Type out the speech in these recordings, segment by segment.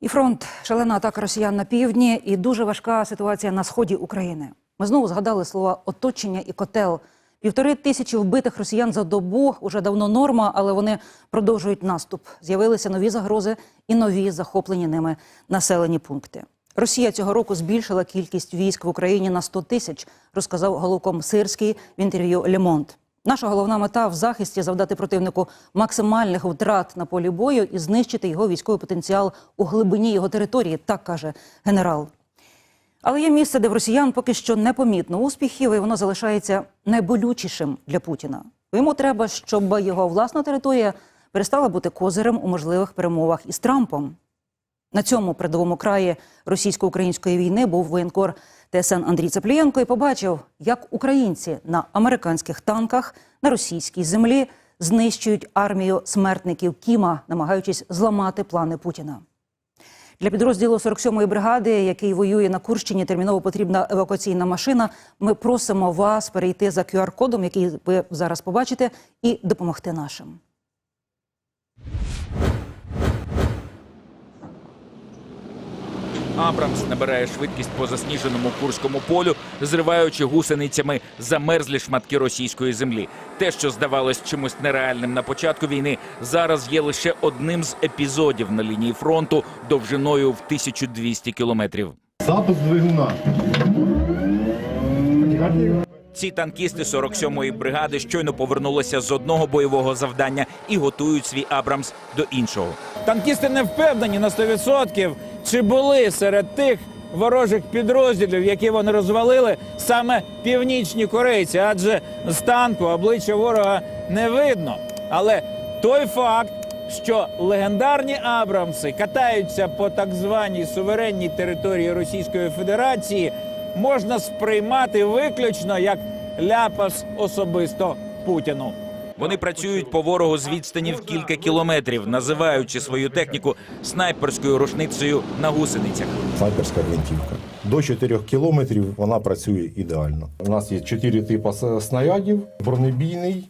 І фронт шалена атака росіян на півдні, і дуже важка ситуація на сході України. Ми знову згадали слова оточення і котел. Півтори тисячі вбитих росіян за добу уже давно норма, але вони продовжують наступ. З'явилися нові загрози і нові захоплені ними населені пункти. Росія цього року збільшила кількість військ в Україні на 100 тисяч, розказав головком Сирський в інтерв'ю Лемонт. Наша головна мета в захисті завдати противнику максимальних втрат на полі бою і знищити його військовий потенціал у глибині його території, так каже генерал. Але є місце, де в росіян поки що непомітно успіхів, і воно залишається найболючішим для Путіна. Йому треба, щоб його власна територія перестала бути козирем у можливих перемовах із Трампом. На цьому передовому краї російсько-української війни був воєнкор ТСН Андрій Цеплієнко і побачив, як українці на американських танках на російській землі знищують армію смертників Кіма, намагаючись зламати плани Путіна. Для підрозділу 47-ї бригади, який воює на Курщині, терміново потрібна евакуаційна машина. Ми просимо вас перейти за QR-кодом, який ви зараз побачите, і допомогти нашим. Абрамс набирає швидкість по засніженому курському полю, зриваючи гусеницями замерзлі шматки російської землі. Те, що здавалось чимось нереальним на початку війни, зараз є лише одним з епізодів на лінії фронту довжиною в 1200 кілометрів. Запуск двигуна. Ці танкісти 47-ї бригади щойно повернулися з одного бойового завдання і готують свій Абрамс до іншого. Танкісти не впевнені на 100%, чи були серед тих ворожих підрозділів, які вони розвалили, саме північні корейці, адже з танку обличчя ворога не видно. Але той факт, що легендарні Абрамси катаються по так званій суверенній території Російської Федерації, можна сприймати виключно як ляпас особисто Путіну. Вони працюють по ворогу з відстані в кілька кілометрів, називаючи свою техніку снайперською рушницею на гусеницях. Снайперська гвинтівка. До 4 кілометрів вона працює ідеально. У нас є 4 типи снарядів: бронебійний,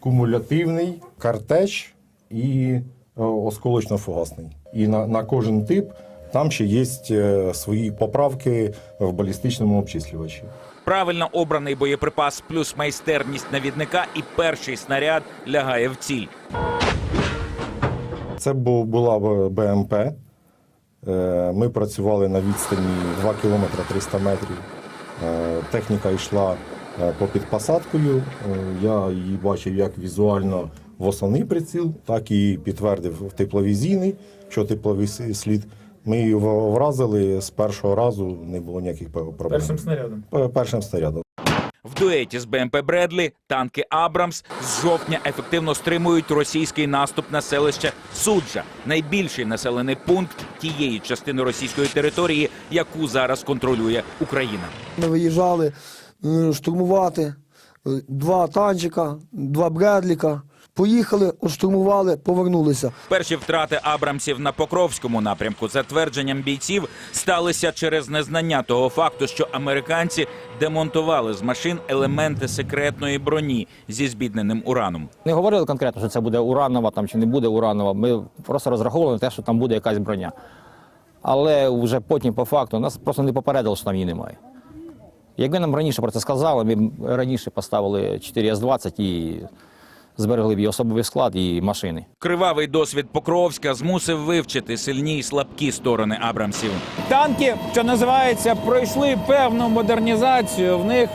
кумулятивний, картеч і е, осколочно-фугасний. І на, на кожен тип там ще є е, свої поправки в балістичному обчислювачі. Правильно обраний боєприпас плюс майстерність навідника, і перший снаряд лягає в ціль. Це бу- була БМП. Е, Ми працювали на відстані 2 км 300 метрів. Е, Техніка йшла е, попід посадкою. Я її бачив як візуально в основний приціл, так і підтвердив в тепловізійний, що тепловий слід. Ми її вразили з першого разу, не було ніяких проблем. Першим снарядом? Першим снарядом. В дуеті з БМП Бредлі танки Абрамс з жовтня ефективно стримують російський наступ на селище Суджа, найбільший населений пункт тієї частини російської території, яку зараз контролює Україна. Ми виїжджали штурмувати е, два танчика, два бредліка. Поїхали, отштурмували, повернулися. Перші втрати Абрамсів на Покровському напрямку, за твердженням бійців, сталися через незнання того факту, що американці демонтували з машин елементи секретної броні зі збідненим ураном. Не говорили конкретно, що це буде уранова там чи не буде уранова. Ми просто розраховували на те, що там буде якась броня. Але вже потім, по факту, нас просто не попередили, що там її немає. Якби нам раніше про це сказали, ми б раніше поставили 4 С-20 і зберегли б і особовий склад, і машини. Кривавий досвід Покровська змусив вивчити сильні й слабкі сторони Абрамсів. Танки, що називається, пройшли певну модернізацію. В них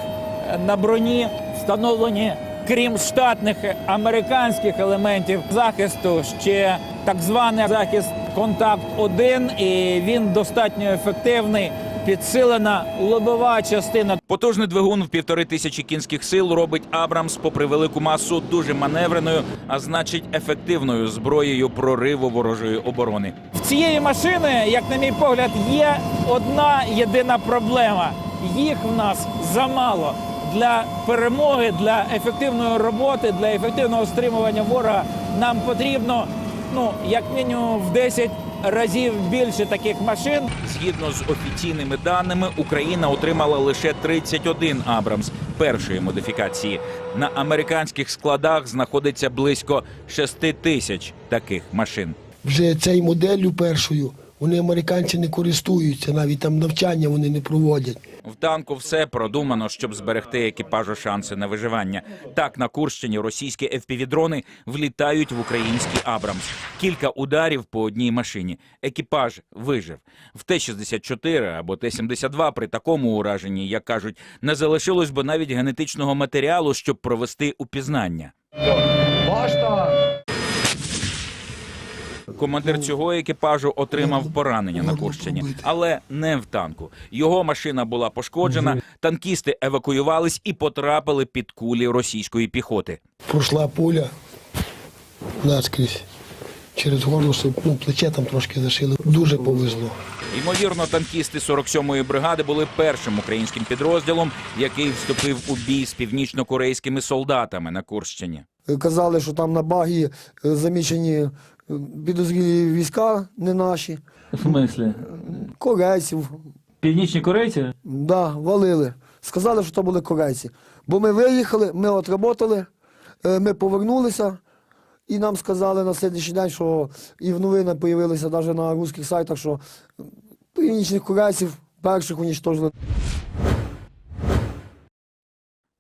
е, на броні встановлені, крім штатних американських елементів захисту, ще так званий захист контакт 1 і він достатньо ефективний. Підсилена лобова частина Потужний двигун в півтори тисячі кінських сил робить Абрамс, попри велику масу, дуже маневреною, а значить ефективною зброєю прориву ворожої оборони. В цієї машини, як на мій погляд, є одна єдина проблема. Їх в нас замало для перемоги, для ефективної роботи, для ефективного стримування ворога. Нам потрібно ну як мінімум в 10 разів більше таких машин. Згідно з офіційними даними, Україна отримала лише 31 Абрамс першої модифікації. На американських складах знаходиться близько 6 тисяч таких машин. вже цією моделлю першою Вони американці не користуються, навіть там навчання вони не проводять. В танку все продумано, щоб зберегти екіпажу шанси на виживання. Так на Курщині російські FPV-дрони влітають в український Абрамс. Кілька ударів по одній машині. Екіпаж вижив. В Т-64 або Т-72 при такому ураженні, як кажуть, не залишилось би навіть генетичного матеріалу, щоб провести упізнання. Командир цього екіпажу отримав поранення на Курщині, але не в танку. Його машина була пошкоджена. Танкісти евакуювались і потрапили під кулі російської піхоти. Пройшла пуля наскрізь. Через горло, щоб, ну, плече там трошки зашили. Дуже повезло. Ймовірно, танкісти 47-ї бригади були першим українським підрозділом, який вступив у бій з північно-корейськими солдатами на Курщині. Казали, що там на багі е, заміщені е, підозрілі війська, не наші, В смислі? корейців. Північні корейці? Да, валили. Сказали, що то були корейці. Бо ми виїхали, ми отработали, е, ми повернулися, і нам сказали на слідчий день, що і в новинах з'явилися навіть на русських сайтах, що північних корейців перших унічтожили.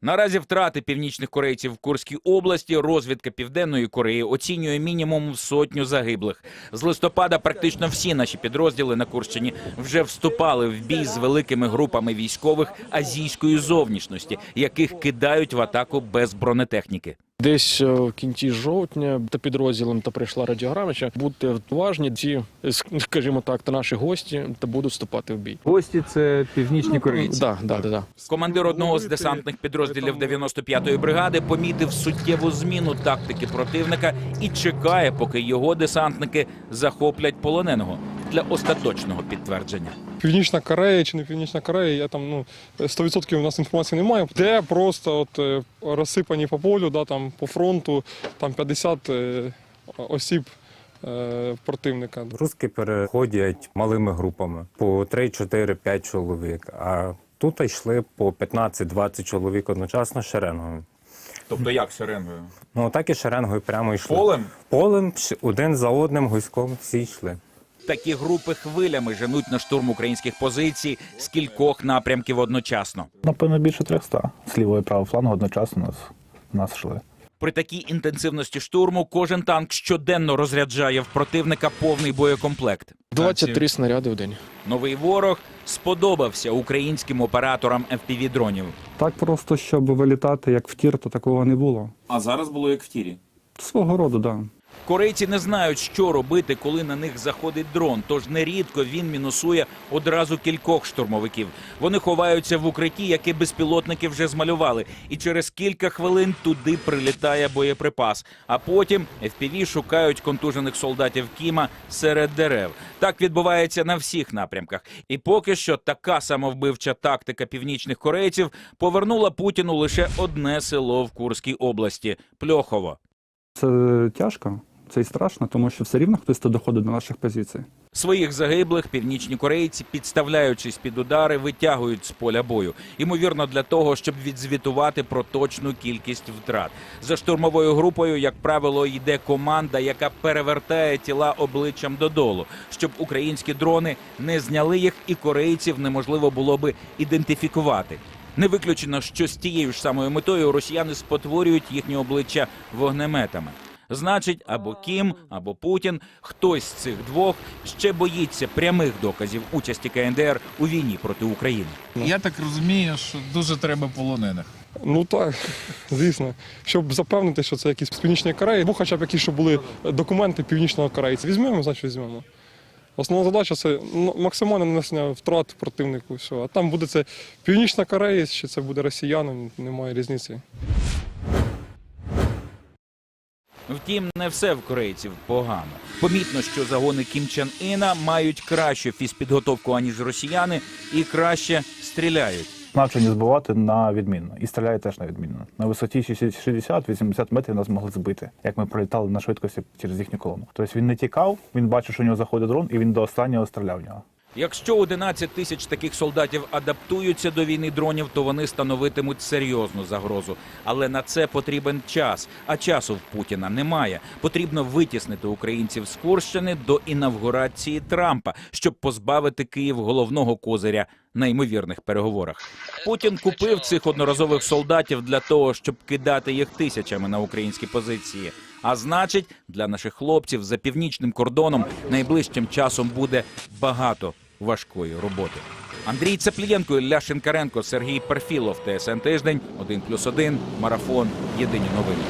Наразі втрати північних корейців в Курській області розвідка Південної Кореї оцінює мінімум сотню загиблих. З листопада практично всі наші підрозділи на Курщині вже вступали в бій з великими групами військових азійської зовнішності, яких кидають в атаку без бронетехніки. Десь е, в кінці жовтня та підрозділом та прийшла радіограма, що будьте уважні, ці, скажімо так, та наші гості та будуть вступати в бій. Гості це північні корейці. Да, да, да, да. Командир одного з десантних підрозділів 95-ї бригади помітив суттєву зміну тактики противника і чекає, поки його десантники захоплять полоненого для остаточного підтвердження. Північна Корея чи не Північна Корея, я там ну 100% у нас інформації немає. Де просто от е, розсипані по полю, да, там по фронту, там 50 е, осіб е, противника. Руски переходять малими групами по 3, 4, 5 чоловік. А тут йшли по 15-20 чоловік одночасно шеренгою. Тобто як шеренгою? Ну так і шеренгою прямо йшли. Полем? Полем один за одним гуськом всі йшли. Такі групи хвилями женуть на штурм українських позицій з кількох напрямків одночасно. Напевно, більше 300 з лівого і правого флангу одночасно нас, нас йшли. При такій інтенсивності штурму кожен танк щоденно розряджає в противника повний боєкомплект. 23 снаряди в день. Новий ворог сподобався українським операторам FPV-дронів. Так просто, щоб вилітати як в тір, то такого не було. А зараз було як в тірі. Свого роду, так. Да. Корейці не знають, що робити, коли на них заходить дрон. Тож нерідко він мінусує одразу кількох штурмовиків. Вони ховаються в укритті, яке безпілотники вже змалювали, і через кілька хвилин туди прилітає боєприпас. А потім FPV шукають контужених солдатів Кіма серед дерев. Так відбувається на всіх напрямках. І поки що така самовбивча тактика північних корейців повернула Путіну лише одне село в Курській області Пльохово. Це тяжко, це і страшно, тому що все рівно хтось то доходить до наших позицій. Своїх загиблих північні корейці, підставляючись під удари, витягують з поля бою. Ймовірно, для того, щоб відзвітувати про точну кількість втрат. За штурмовою групою, як правило, йде команда, яка перевертає тіла обличчям додолу, щоб українські дрони не зняли їх, і корейців неможливо було би ідентифікувати. Не виключено, що з тією ж самою метою росіяни спотворюють їхні обличчя вогнеметами. Значить, або Кім, або Путін, хтось з цих двох ще боїться прямих доказів участі КНДР у війні проти України. Я так розумію, що дуже треба полонених. Ну так, звісно. Щоб запевнити, що це якісь з Північної Кореї, або хоча б якісь, щоб були документи північного корейця. Візьмемо, значить візьмемо. Основна задача це максимальне нанесення втрат противнику. Все. А там буде це Північна Корея, чи це буде росіянин, немає різниці. Втім, не все в корейців погано. Помітно, що загони Кім Чен Іна мають кращу фізпідготовку, аніж росіяни, і краще стріляють. Навчені збивати на відмінно. І стріляють теж на відмінно. На висоті 60-80 метрів нас могли збити, як ми пролітали на швидкості через їхню колону. Тобто він не тікав, він бачив, що у нього заходить дрон, і він до останнього стріляв в нього. Якщо 11 тисяч таких солдатів адаптуються до війни дронів, то вони становитимуть серйозну загрозу. Але на це потрібен час. А часу в Путіна немає. Потрібно витіснити українців з Курщини до інавгурації Трампа, щоб позбавити Київ головного козиря на ймовірних переговорах. Путін купив цих одноразових солдатів для того, щоб кидати їх тисячами на українські позиції. А значить, для наших хлопців за північним кордоном найближчим часом буде багато важкої роботи. Андрій Цеплієнко, Ілля Шинкаренко, Сергій Перфілов, ТСН Тиждень, 1+,1, Марафон. Єдині новини.